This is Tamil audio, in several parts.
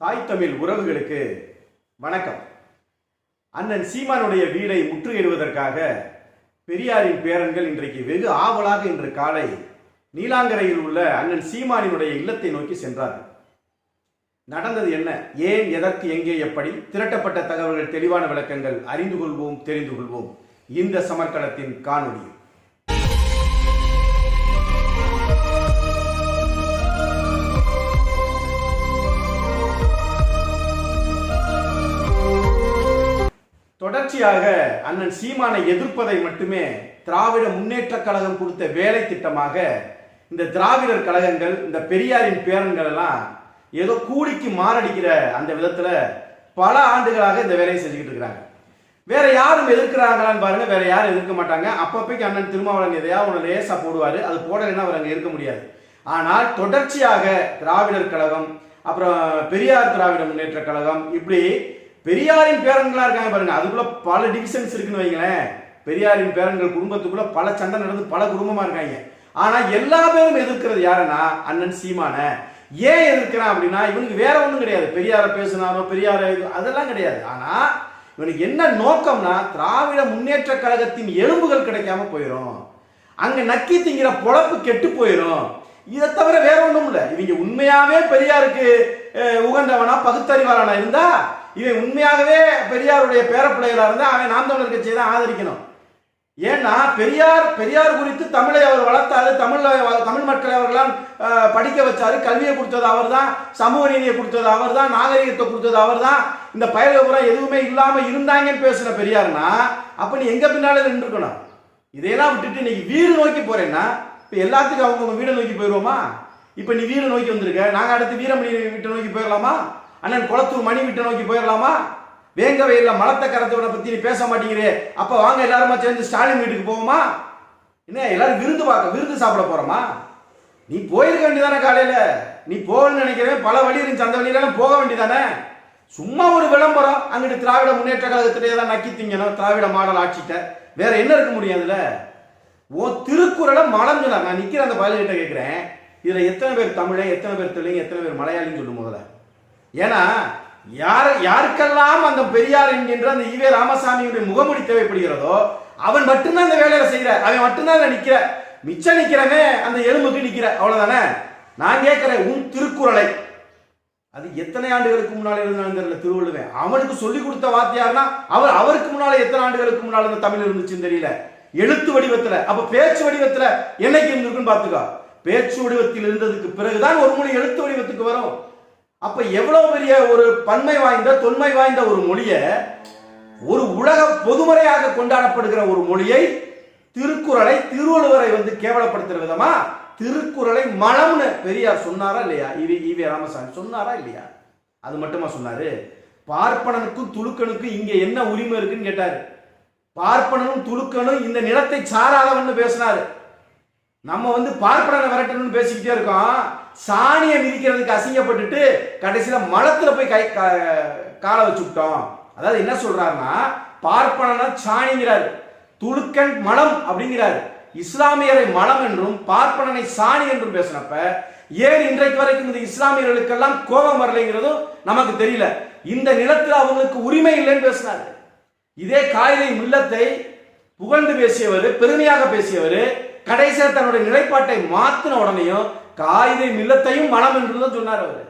தாய் தமிழ் உறவுகளுக்கு வணக்கம். அண்ணன் சீமானுடைய வீடை முற்றுகையிடுவதற்காக பெரியாரின் பேரன்கள் இன்றைக்கு வெகு ஆவலாக இன்று காலை நீலாங்கரையில் உள்ள அண்ணன் சீமானினுடைய இல்லத்தை நோக்கி சென்றார்கள். நடந்தது என்ன? ஏன் எதற்கு எங்கே எப்படி? திரட்டப்பட்ட தகவல்கள் தெளிவான விளக்கங்கள் அறிந்து கொள்வோம் தெரிந்து கொள்வோம். இந்த சமர்க்களத்தின் காணொளி தொடர்ச்சியாக அண்ணன் சீமானை எதிர்ப்பதை மட்டுமே திராவிட முன்னேற்ற கழகம் கொடுத்த வேலை திட்டமாக இந்த திராவிடர் கழகங்கள் இந்த பெரியாரின் பேரன்கள் எல்லாம் ஏதோ கூலிக்கு மாரடிக்கிற அந்த விதத்துல பல ஆண்டுகளாக இந்த வேலையை செஞ்சுக்கிட்டு இருக்கிறாங்க. வேற யாரும் எதிர்க்கிறாங்களான்னு பாருங்க வேற யாரும் எதிர்க்க மாட்டாங்க. அப்பப்பைக்கு அண்ணன் திருமாவளவன் எதையாவது ஒன்று லேசா போடுவாரு அது போடலைன்னா அவர் அங்கே இருக்க முடியாது. ஆனால் தொடர்ச்சியாக திராவிடர் கழகம் அப்புறம் பெரியார் திராவிட முன்னேற்ற கழகம் இப்படி பெரியாரின் பேரன்களா இருக்காங்க பாருங்க. அதுக்குள்ள பல டிவிஷன்ஸ் இருக்குன்னு வைங்களேன். பெரியாரின் பேரன்கள் குடும்பத்துக்குள்ள பல சண்டை நடந்து பல குடும்பமா இருக்காங்க. ஆனா எல்லா பேரும் எதிர்க்கிறது யாருன்னா அண்ணன் சீமான. ஏன் எதிர்க்கிறான் அப்படின்னா இவனுக்கு வேற ஒண்ணும் கிடையாது. பெரியார பேசினாரோ பெரியார அதெல்லாம் கிடையாது. ஆனா இவனுக்கு என்ன நோக்கம்னா திராவிட முன்னேற்ற கழகத்தின் எலும்புகள் கிடைக்காம போயிடும் அங்க நக்கி திங்கிற பொழப்பு கெட்டு போயிடும் இதை தவிர வேற ஒண்ணும் இல்லை. இவங்க உண்மையாவே பெரியாருக்கு உகந்தவனா பகுத்தறிவாளனா இருந்தா இவன் உண்மையாகவே பெரியாருடைய பேரப்பிள்ளைகளாக இருந்தால் அவன் நாம் தமிழர் கட்சியை தான் ஆதரிக்கணும். ஏன்னா பெரியார் பெரியார் குறித்து தமிழை அவர் வளர்த்தாரு தமிழ் தமிழ் மக்களை அவர்களாம் படிக்க வச்சாரு கல்வியை கொடுத்தது அவர்தான் சமூக நீதியை கொடுத்தது அவர் தான் நாகரிகத்தை கொடுத்தது அவர் தான் இந்த பயலுபுரம் எதுவுமே இல்லாமல் இருந்தாங்கன்னு பேசின பெரியார்னா அப்போ நீ எங்கே பின்னாலே நின்றுக்கணும்? இதையெல்லாம் விட்டுட்டு இன்னைக்கு வீடு நோக்கி போறேன்னா இப்போ எல்லாத்துக்கும் அவங்க வீடை நோக்கி போயிடுவோமா இப்போ நீ வீடு நோக்கி வந்திருக்க நாங்கள் அடுத்து வீரமணி வீட்டை நோக்கி போயிடலாமா அண்ணன் குளத்தூர் மணி வீட்டை நோக்கி போயிடலாமா வேங்கவையில் மலத்தை கரத்தோட பத்தி நீ பேச மாட்டேங்கிறே. அப்ப வாங்க எல்லாருமா சேர்ந்து ஸ்டாலின் வீட்டுக்கு போவோமா? என்ன எல்லாரும் விருந்து பார்க்க விருந்து சாப்பிட போறோமா? நீ போயிருக்க வேண்டியதானே காலையில? நீ போகணும்னு நினைக்கிறேன் பல வழி இருந்துச்சு அந்த வழியிலாம் போக வேண்டியதானே? சும்மா ஒரு விளம்பரம் அங்கிட்டு திராவிட முன்னேற்ற கழகத்திலே தான் நக்கி திங்கணும் திராவிட மாடல் ஆட்சிட்ட. வேற என்ன இருக்க முடியும் ஓ திருக்குறளை மலம் சொன்னார். நான் நிக்கிற அந்த பயல்கிட்ட கேட்கிறேன் இதுல எத்தனை பேர் தமிழை எத்தனை பேர் தெலுங்கு எத்தனை பேர் மலையாளின்னு சொல்லும் முதல்ல. ஏன்னா யார் யாருக்கெல்லாம் அந்த பெரியார் என்கின்ற அந்த ஈவே ராமசாமியுடைய முகமுடி தேவைப்படுகிறதோ அவன் மட்டும்தான் இந்த வேலையில செய்யற அவன் மட்டும்தான் நிக்கிற. மிச்சம் நிக்கிறவன் அந்த எலும்புக்கு நிக்கிற. அவ்வளவுதானே? நான் கேட்கிறேன் உன் திருக்குறளை. அது எத்தனை ஆண்டுகளுக்கு முன்னால் இருந்தாலும் தெரியல திருவள்ளுவன்? அவனுக்கு சொல்லி கொடுத்த வாத்தியார்னா அவர் அவருக்கு முன்னால எத்தனை ஆண்டுகளுக்கு முன்னால் இந்த தமிழ் இருந்துச்சுன்னு தெரியல. எழுத்து வடிவத்துல அப்ப பேச்சு வடிவத்துல என்னைக்கு இருந்திருக்குன்னு பாத்துக்கோ பேச்சு வடிவத்தில் இருந்ததுக்கு பிறகுதான் ஒரு மொழி எழுத்து வடிவத்துக்கு வரும். அப்ப எவ்வளவு பெரிய ஒரு பன்மை வாய்ந்த தொன்மை வாய்ந்த ஒரு மொழியை ஒரு உலக பொதுமறையாக கொண்டாடப்படுகிற ஒரு மொழியை திருக்குறளை திருவள்ளுவரை வந்து கேவலப்படுத்துற விதமா திருக்குறளை மலம்னு பெரியார் சொன்னாரா இல்லையா? இவி ஈவே ராமசாமி சொன்னாரா இல்லையா? அது மட்டுமா சொன்னாரு? பார்ப்பனனுக்கும் துலுக்கனுக்கும் இங்க என்ன உரிமை இருக்குன்னு கேட்டாரு. பார்ப்பனனும் துலுக்கனும் இந்த நிலத்தை சாராதவன்னு பேசினாரு. நம்ம வந்து பார்ப்பனனை விரட்டணும்னு பேசிக்கிட்டே இருக்கோம். சாணியை மிதிக்கிறதுக்கு அசிங்கப்பட்டுட்டு கடைசியில் மலத்தில் போய் கை கா- காலை வச்சுக்கிட்டோம். அதாவது என்ன சொல்றாருன்னா பார்ப்பனனை சாணிங்கிறார். துளுக்கன் மலம் அப்படிங்கிறார். இஸ்லாமியரை மலம் என்றும் பார்ப்பனனை சாணி என்றும் பேசினப்ப ஏன் இன்றைக்கு வரைக்கும் இந்த இஸ்லாமியர்களுக்கெல்லாம் கோபம் வரலைங்கிறதும் நமக்கு தெரியல. இந்த நிலத்தில் அவங்களுக்கு உரிமை இல்லைன்னு பேசினார். இதே காயிலை மில்லத்தை புகழ்ந்து பேசியவர் பெருமையாக பேசியவர் கடைசியாக தன்னுடைய நிலைப்பாட்டை மாற்றின உடனேயும் காயிதை மில்லத்தையும் மனம் என்று தான் சொன்னார் அவர்.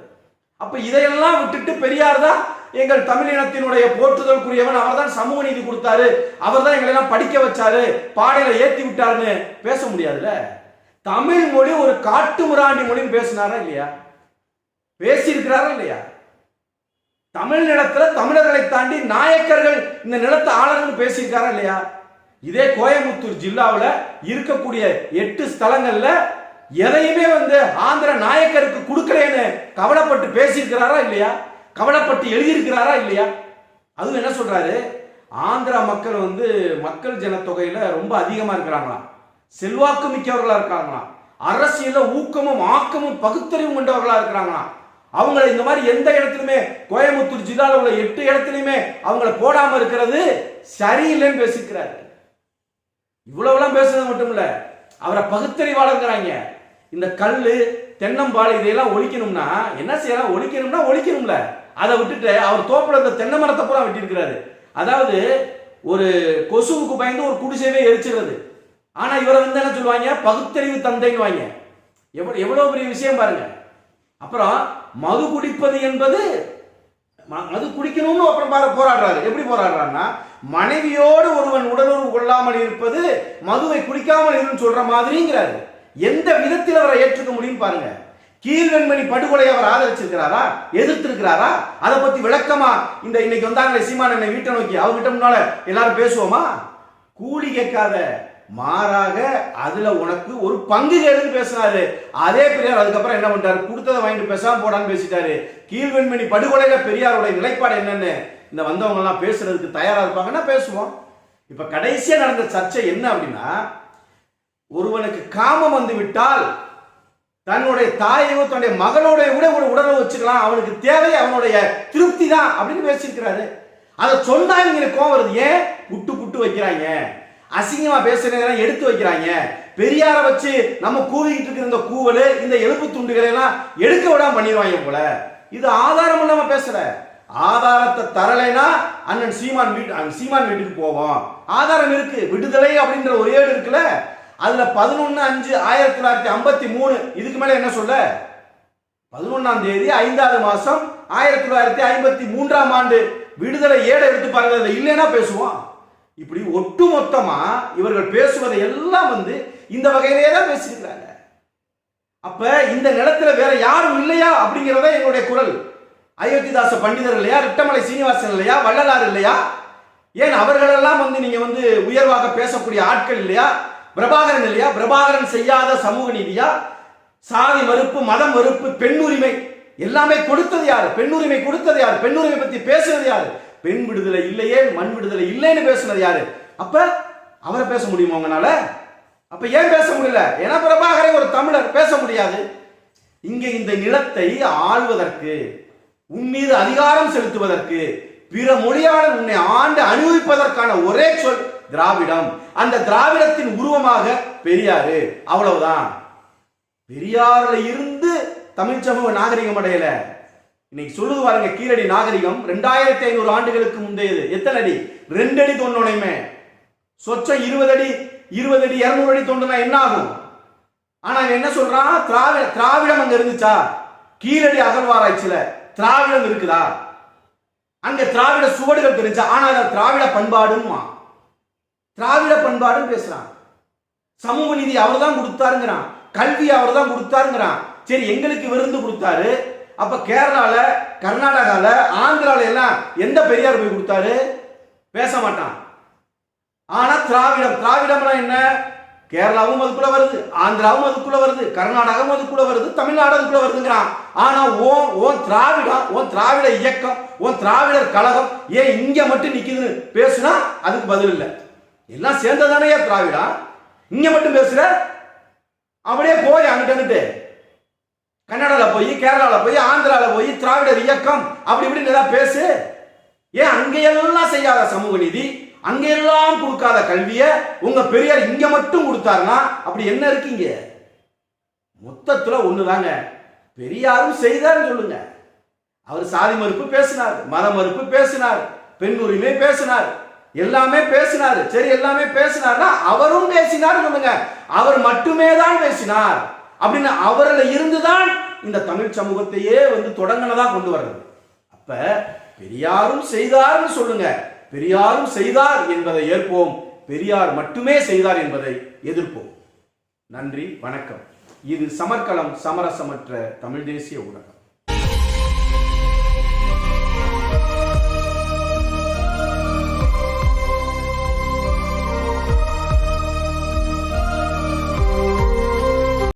அப்போ இதையெல்லாம் விட்டுட்டு பெரியார் தான் எங்கள் தமிழினத்தினுடைய போற்றுதலுக்குரியவன். அவர் தான் சமூக நீதி கொடுத்தாரு. அவர் தான் எங்களை எல்லாம் படிக்க வச்சாரு. பாடையில ஏற்றி விட்டாருன்னு பேச முடியாதுல்ல? தமிழ் மொழி ஒரு காட்டு முராண்டி மொழின்னு பேசினாரா இல்லையா? பேசியிருக்கிறாரா இல்லையா? தமிழ் நிலத்துல தமிழர்களை தாண்டி நாயக்கர்கள் இந்த நிலத்தை ஆளணும்னு பேசியிருக்காரா இல்லையா? இதே கோயம்புத்தூர் ஜில்லாவில் இருக்கக்கூடிய எட்டு ஸ்தலங்கள்ல எதையுமே வந்து ஆந்திர நாயக்கருக்கு கொடுக்கலேன்னு கவலைப்பட்டு பேசியிருக்கிறாரா இல்லையா? கவலைப்பட்டு எழுதியிருக்கிறாரா இல்லையா? அதுவும் என்ன சொல்றாரு? ஆந்திரா மக்கள் வந்து மக்கள் ஜனத்தொகையில ரொம்ப அதிகமா இருக்கிறாங்களாம். செல்வாக்கு மிக்கவர்களா இருக்காங்களாம். அரசியல ஊக்கமும் ஆக்கமும் பகுத்தறிவும் கொண்டவர்களா இருக்கிறாங்களாம். அவங்கள இந்த மாதிரி எந்த இடத்துலையுமே கோயம்புத்தூர் ஜில்லாவில் உள்ள எட்டு இடத்துலையுமே அவங்கள போடாம இருக்கிறது சரியில்லைன்னு பேசிக்கிறாரு இவ்வளவுலாம் பேசுறது மட்டும் இல்ல அவரை பகுத்தறிவாளங்கிறாங்க. இந்த கல்லு தென்னம்பால் இதையெல்லாம் ஒழிக்கணும்னா என்ன செய்யலாம்? ஒழிக்கணும்னா ஒழிக்கணும்ல. அதை விட்டுட்டு அவர் தோப்புல இந்த தென்னை மரத்தை பூரா வெட்டியிருக்கிறாரு. அதாவது ஒரு கொசுவுக்கு பயந்து ஒரு குடிசையவே எரிச்சிடுறது ஆனா இவரை வந்து என்ன சொல்லுவாங்க? பகுத்தறிவு தந்தைன்னு வாங்க எவ்வளவு எவ்வளவு பெரிய விஷயம் பாருங்க. அப்புறம் மது குடிப்பது என்பது ம- மது குடிக்கணும்னு அப்புறம் பாரு போராடுறாரு. எப்படி போராடுறாருன்னா மனைவியோடு ஒருவன் உடலுறவு கொள்ளாமல் இருப்பது மதுவை குடிக்காமல் இருன்னு சொல்ற மாதிரிங்கிறாரு. எந்த விதத்தில் அவரை ஏற்றுக்க முடியும் பாருங்க. கீழ்வெண்மணி படுகொலை அவர் ஆதரிச்சிருக்கிறாரா? எதிர்த்திருக்கிறாரா? அதை பத்தி விளக்கமா இந்த இன்னைக்கு வந்தாங்களே சீமான என்னை வீட்டை நோக்கி அவர்கிட்ட முன்னால எல்லாரும் பேசுவோமா? கூலி கேட்காத மாறாக அதுல உனக்கு ஒரு பங்கு கேடுன்னு பேசினாரு. அதே பெரியார் அதுக்கப்புறம் என்ன பண்றாரு கொடுத்ததை வாங்கிட்டு பேசாம போடான்னு பேசிட்டாரு. கீழ்வெண்மணி படுகொலையில பெரியாருடைய நிலைப்பாடு என்னன்னு இந்த வந்தவங்க எல்லாம் பேசுறதுக்கு தயாரா இருப்பாங்கன்னா பேசுவோம். இப்ப கடைசியா நடந்த சர்ச்சை என்ன அப்படின்னா ஒருவனுக்கு காமம் வந்து விட்டால் தன்னுடைய தாயோ தன்னுடைய மகனோடைய கூட ஒரு உடலை வச்சுக்கலாம். அவனுக்கு தேவை அவனுடைய திருப்தி தான் அப்படின்னு பேசியிருக்கிறாரு. அதை சொன்னா இவங்களுக்கு கோவம் வருது. ஏன்? புட்டு புட்டு வைக்கிறாங்க. அசிங்கமா பேசுறதெல்லாம் எடுத்து வைக்கிறாங்க. பெரியார வச்சு நம்ம கூவிக்கிட்டு இருக்கிற இந்த கூவல் இந்த எழுப்பு துண்டுகளை எல்லாம் எடுக்க விடாம பண்ணிடுவாங்க போல. இது ஆதாரம் இல்லாம பேசல. ஆதாரத்தை தரலைனா அண்ணன் சீமான் வீட்டு சீமான் வீட்டுக்கு போவோம். ஆதாரம் இருக்கு. விடுதலை அப்படின்ற ஒரு ஏடு இருக்குல்ல. அதுல பதினொன்னு அஞ்சு ஆயிரத்தி தொள்ளாயிரத்தி ஐம்பத்தி மூணு. இதுக்கு மேல என்ன சொல்ல? பதினொன்னாம் தேதி ஐந்தாவது மாசம் ஆயிரத்தி தொள்ளாயிரத்தி ஐம்பத்தி மூன்றாம் ஆண்டு விடுதலை ஏட எடுத்து பாருங்க. இல்லைன்னா பேசுவோம். இப்படி ஒட்டுமொத்தமா இவர்கள் பேசுவதை எல்லாம் வந்து இந்த வகையிலே தான் பேசியிருக்கிறாங்க. அப்ப இந்த நிலத்துல வேற யாரும் இல்லையா அப்படிங்கிறத என்னுடைய குரல். அயோத்திதாச பண்டிதர் இல்லையா ரிட்டமலை சீனிவாசன் இல்லையா வள்ளலார் இல்லையா? ஏன் அவர்களெல்லாம் வந்து நீங்க வந்து உயர்வாக பேசக்கூடிய ஆட்கள் இல்லையா? பிரபாகரன் இல்லையா? பிரபாகரன் செய்யாத சமூக நீதியா? சாதி மறுப்பு மதம் மறுப்பு பெண்ணுரிமை எல்லாமே கொடுத்தது யாரு? பெண்ணுரிமை கொடுத்தது யாரு? பெண்ணுரிமை பத்தி பேசுறது யாரு? பெண் விடுதலை இல்லையே மண் விடுதலை இல்லைன்னு பேசுனது யாரு? அப்ப அவரை பேச முடியுமா உங்களால? அப்ப ஏன் பேச முடியல? ஏன்னா பிரபாகரை ஒரு தமிழர் பேச முடியாது. இங்க இந்த நிலத்தை ஆள்வதற்கு உன் மீது அதிகாரம் செலுத்துவதற்கு பிற மொழியாளர் உன்னை ஆண்டு அனுபவிப்பதற்கான ஒரே சொல் திராவிடம். அந்த திராவிடத்தின் உருவமாக பெரியாரு. அவ்வளவுதான். பெரியாரில் இருந்து தமிழ் சமூக நாகரிகம் அடையலை. இன்னைக்கு சொல்லுது பாருங்க கீழடி நாகரிகம் ரெண்டாயிரத்தி ஐநூறு ஆண்டுகளுக்கு முந்தையது. எத்தனை அடி? ரெண்டு அடி தோண்டணுமே சொச்சம் இருபது அடி இருபது அடி இருநூறு அடி தோண்டினா என்ன ஆகும்? ஆனா என்ன சொல்றான் திராவிட திராவிடம் அங்க இருந்துச்சா? கீழடி அகழ்வாராய்ச்சியில திராவிடம் இருக்குதா? அங்க திராவிட சுவடுகள் தெரிஞ்சா ஆனா அதை திராவிட பண்பாடுமா திராவிட பண்பாடுன்னு பேசுறான். சமூக நீதி அவர் தான் கொடுத்தாருங்கிறான். கல்வி அவர் தான் கொடுத்தாருங்கிறான். சரி எங்களுக்கு விருந்து கொடுத்தாரு. அப்ப கேரளாவில் கர்நாடகாவில் ஆந்திராவில் எல்லாம் எந்த பெரியார் போய் கொடுத்தாரு? பேச மாட்டான். ஆனா திராவிடம் திராவிடம்னா என்ன? கேரளாவும் அதுக்குள்ள வருது ஆந்திராவும் அதுக்குள்ள வருது கர்நாடகாவும் அதுக்குள்ள வருது தமிழ்நாடு அதுக்குள்ள வருதுங்கிறான். ஆனா ஓ ஓன் திராவிடம் ஓன் திராவிட இயக்கம் ஓன் திராவிடர் கழகம் ஏன் இங்க மட்டும் நிக்குதுன்னு பேசுனா அதுக்கு பதில் இல்லை. எல்லாம் சேர்ந்ததானே திராவிடம்? இங்க மட்டும் பேசுற? அப்படியே போய் அங்கிட்ட அங்கிட்டு. கன்னடாவில் போய் கேரளாவில் போய் ஆந்திராவில் போய் திராவிடர் இயக்கம் அப்படி இப்படின்னு ஏதாவது பேசு. ஏன் அங்கெல்லாம் செய்யாத சமூக நீதி அங்கெல்லாம் கொடுக்காத கல்வியை உங்க பெரியார் இங்க மட்டும் கொடுத்தாருன்னா அப்படி என்ன இருக்கீங்க மொத்தத்துல ஒண்ணுதாங்க. பெரியாரும் செய்தாருன்னு சொல்லுங்க. அவர் சாதி மறுப்பு பேசினார் மத மறுப்பு பேசினார் பெண் உரிமை பேசினார் எல்லாமே பேசினார். சரி எல்லாமே பேசினார்னா அவரும் பேசினார் சொல்லுங்க. அவர் மட்டுமே தான் பேசினார். அப்படின்னு அவரில் இருந்துதான் இந்த தமிழ் சமூகத்தையே வந்து தொடங்கினதா கொண்டு வர்றது. அப்ப பெரியாரும் செய்தார்னு சொல்லுங்க. பெரியாரும் செய்தார் என்பதை ஏற்போம். பெரியார் மட்டுமே செய்தார் என்பதை எதிர்ப்போம். நன்றி வணக்கம். இது சமர்க்கலம் சமரசமற்ற தமிழ் தேசிய ஊடகம்.